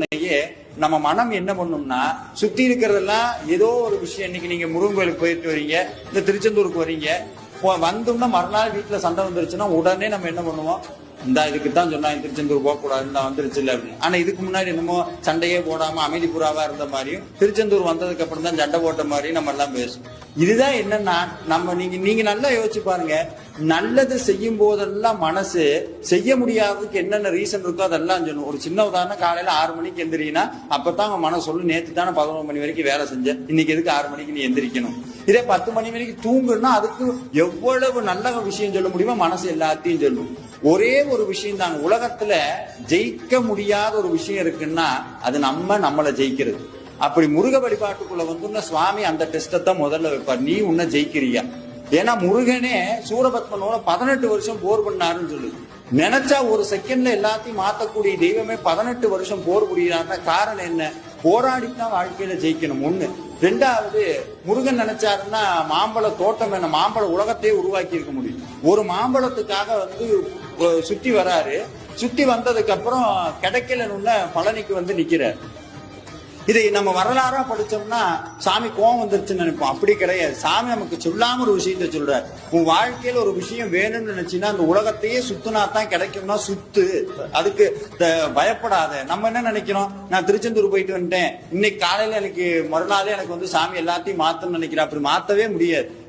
உடனேயே நம்ம மனம் என்ன பண்ணும்னா சுத்தி இருக்கிறதெல்லாம் ஏதோ ஒரு விஷயம். இன்னைக்கு நீங்க முருகன் கோயிலுக்கு போயிட்டு வரீங்க இந்த திருச்செந்தூருக்கு வரீங்க வந்தோம்னா மறுநாள் வீட்டுல சண்டை வந்துருச்சுன்னா உடனே நம்ம என்ன பண்ணுவோம்? இந்த இதுக்கு தான் சொன்னாங்க திருச்செந்தூர் போக கூடாது இந்த வந்துருச்சு அப்படின்னு. ஆனா இதுக்கு முன்னாடி என்னமோ சண்டையே போடாம அமைதி புறாவா இருந்த மாதிரியும் திருச்செந்தூர் வந்ததுக்கு அப்புறம் தான் சண்டை போட்ட மாதிரியும் நம்ம எல்லாம் பேசும் இதுதான் என்னன்னா நம்ம நீங்க நீங்க நல்லா யோசிச்சு பாருங்க. நல்லது செய்யும் போதெல்லாம் மனசு செய்ய முடியாததுக்கு என்னென்ன ரீசன் இருக்கோ அதெல்லாம் சொல்லணும் ஒரு சின்ன உதாரணம் காலையில ஆறு மணிக்கு எந்திரினா அப்பதான் அவன் மனசு சொல்லு நேத்து தானே பதினொரு மணி வரைக்கும் வேலை செஞ்சேன். இன்னைக்கு எதுக்கு ஆறு மணிக்கு நீ எந்திரிக்கணும்? இதே பத்து மணி வரைக்கும் தூங்குன்னா அதுக்கு எவ்வளவு நல்ல விஷயம் சொல்ல முடியுமோ மனசு எல்லாத்தையும் சொல்லும். ஒரே ஒரு விஷயம் தான் உலகத்துல ஜெயிக்க முடியாத ஒரு விஷயம் இருக்குன்னா அது நம்ம நம்மளை ஜெயிக்கிறது. அப்படி முருக வழிபாட்டுக்குள்ள வந்து சுவாமி அந்த டெஸ்ட்டை தான் முதல்ல வைப்பார். நீ உன்னை ஜெயிக்கிறியா? ஏன்னா முருகனே சூரபத்மனோட பதினெட்டு வருஷம் போர் பண்ணாருன்னு சொல்லுது. நினைச்சா ஒரு செகண்ட்ல எல்லாத்தையும் மாத்தக்கூடிய தெய்வமே பதினெட்டு வருஷம் போர் புரியுறாருன்னா காரணம் என்ன? போராடித்தான் வாழ்க்கையில ஜெயிக்கணும். ஒண்ணு. ரெண்டாவது முருகன் நினைச்சாருன்னா மாம்பழ தோட்டம் என்ன? மாம்பழ உலகத்தையே உருவாக்கி இருக்க முடியும். ஒரு மாம்பழத்துக்காக வந்து சுத்தி வராரு. சுத்தி வந்ததுக்கு அப்புறம் கிடைக்கலன்னு பழனிக்கு வந்து நிக்கிறார். இதை நம்ம வரலாறா படிச்சோம்னா சாமி கோவம் வந்துருச்சுன்னு நினைப்போம். அப்படி கிடையாது. சாமி நமக்கு சொல்லாம ஒரு விஷயத்த சொல்றார். உன் வாழ்க்கையில ஒரு விஷயம் வேணும்னு நினைச்சீங்கன்னா அந்த உலகத்தையே சுத்துனா தான் கிடைக்கும்னா சுத்து. அதுக்கு த- பயப்படாத. நம்ம என்ன நினைக்கிறோம்? நான் திருச்செந்தூர் போயிட்டு வந்துட்டேன். இன்னைக்கு காலையில எனக்கு மறுநாளே எனக்கு வந்து சாமி எல்லாத்தையும் மாத்தணும்னு நினைக்கிறேன். அப்படி மாத்தவே முடியாது.